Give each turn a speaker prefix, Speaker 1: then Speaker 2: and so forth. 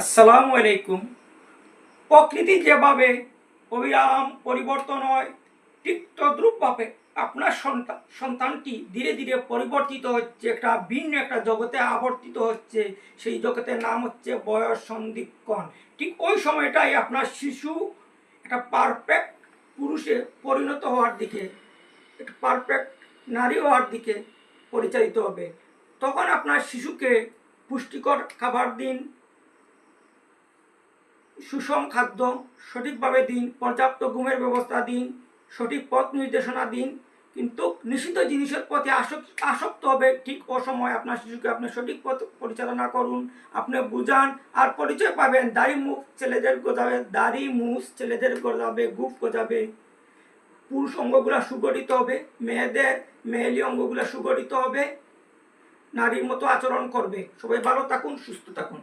Speaker 1: আসসালামু আলাইকুম। প্রকৃতি যেভাবে অবিরাম পরিবর্তন হয়, ঠিক তদ্রূপভাবে আপনার সন্তান সন্তানটি ধীরে ধীরে পরিবর্তিত হচ্ছে, একটা ভিন্ন একটা জগতে আবর্তিত হচ্ছে। সেই জগতের নাম হচ্ছে বয়স সন্ধিক্ষণ। ঠিক ওই সময়টাই আপনার শিশু একটা পারফেক্ট পুরুষে পরিণত হওয়ার দিকে, একটা পারফেক্ট নারী হওয়ার দিকে পরিচালিত হবে। তখন আপনার শিশুকে পুষ্টিকর খাবার দিন সুষম খাদ্য, সঠিকভাবে দিন, পর্যাপ্ত ঘুমের ব্যবস্থা দিন, সঠিক পথ নির্দেশনা দিন, কিন্তু নিষিদ্ধ জিনিসের পথে আসক্ত হবে ঠিক অসময় আপনার শিশুকে আপনি সঠিক পথ পরিচালনা করুন, আপনি বুঝান আর পরিচয় পাবেন। দাড়ি মুখ ছেলেদের গজাবে, দাড়ি মুখ ছেলেদের গজাবে, গুপ গজাবে। পুরুষ অঙ্গগুলো সুগঠিত হবে, মেয়েদের মেয়েলি অঙ্গগুলো সুগঠিত হবে, নারীর মতো আচরণ করবে। সবাই ভালো থাকুন, সুস্থ থাকুন।